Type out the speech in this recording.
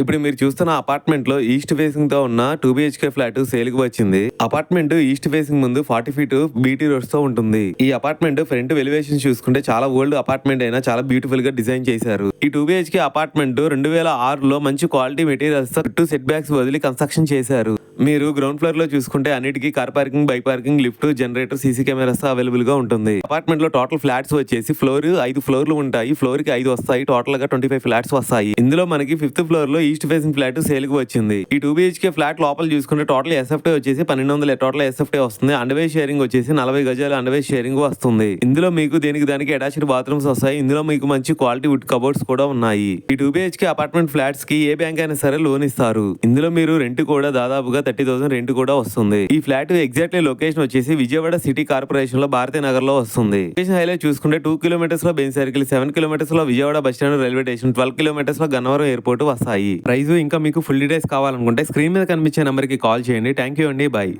ఇప్పుడు మీరు చూస్తున్న అపార్ట్మెంట్లో ఈస్ట్ ఫేసింగ్తో ఉన్న టూ బిహెచ్కే ఫ్లాట్ సేల్కి వచ్చింది. అపార్ట్మెంట్ ఈస్ట్ ఫేసింగ్ ముందు ఫార్టీ ఫీట్ బీటీ రోడ్స్తో ఉంటుంది. ఈ అపార్ట్మెంట్ ఫ్రంట్ వెలివేషన్ చూసుకుంటే చాలా ఓల్డ్ అపార్ట్మెంట్ అయినా చాలా బ్యూటిఫుల్గా డిజైన్ చేశారు. ఈ టూ బిహెచ్కే అపార్ట్మెంట్ రెండు వేల ఆరులో మంచి క్వాలిటీ మెటీరియల్స్తో చుట్టూ సెట్ బ్యాక్స్ వదిలి కన్స్ట్రక్షన్ చేశారు. మీరు గ్రౌండ్ ఫ్లోర్లో చూసుకుంటే అన్నిటికీ car parking bike parking lift generator CC cameras అవైలబుల్గా ఉంటుంది. అపార్ట్మెంట్లో టోటల్ ఫ్లాట్స్ వచ్చేసి ఫ్లోర్ ఐదు ఫ్లోర్లు ఉంటాయి. ఫ్లోర్కి ఐదు వస్తాయి. టోటల్గా ట్వంటీ ఫైవ్ ఫ్లాట్స్ వస్తాయి. ఇందులో మనకి ఫిఫ్త్ ఫ్లోర్లో ఈస్ట్ ఫేసింగ్ ఫ్లాట్ సేల్కి వచ్చింది. ఈ టూ బిహెచ్కే ఫ్లాట్ లోపల చూసుకుంటే టోటల్ ఎస్ఎఫ్టీ వచ్చేసి పన్నెండు వందల. టోటల్ ఎస్ఎఫ్టీ వస్తుంది? అండర్వే షేరింగ్ వచ్చేసి నలభై గజాలు అండర్వే షేరింగ్ వస్తుంది. ఇందులో మీకు దేనికి దానికి అటాచ్డ్ బాత్రూమ్స్ వస్తాయి. ఇందులో మీకు మంచి క్వాలిటీ వుడ్ కబోర్డ్స్ కూడా ఉన్నాయి. ఈ టూ బిహెచ్కే అపార్ట్మెంట్ ఫ్లాట్స్కి ఏ బ్యాంక్ అయినా సరే లోన్ ఇస్తారు. ఇందులో మీరు రెంట్ కూడా దాదాపుగా థర్టీ థౌసండ్ రెంట్ కూడా వస్తుంది. ఈ ఫ్లాట్ ఎగ్జాక్ట్లీ లొకేషన్ వచ్చేసి విజయవాడ సిటీ కార్పొరేషన్లో భారతీయ నగర్లో వస్తుంది. లొకేషన్ హైలైట్ చూసుకుంటే టూ కిలోమీటర్స్లో Ben circle seven కిలోమీటర్స్లో Vijayawada bus stand railway station twelve కిలోమీటర్స్లో Gannavaram airport వస్తాయి. ప్రైస్ ఇంకా మీకు ఫుల్ డీటెయిల్స్ కావాలనుకుంటే స్క్రీన్ మీద కనిపించే నెంబర్కి కాల్ చేయండి. థ్యాంక్ యూ అండి. బాయ్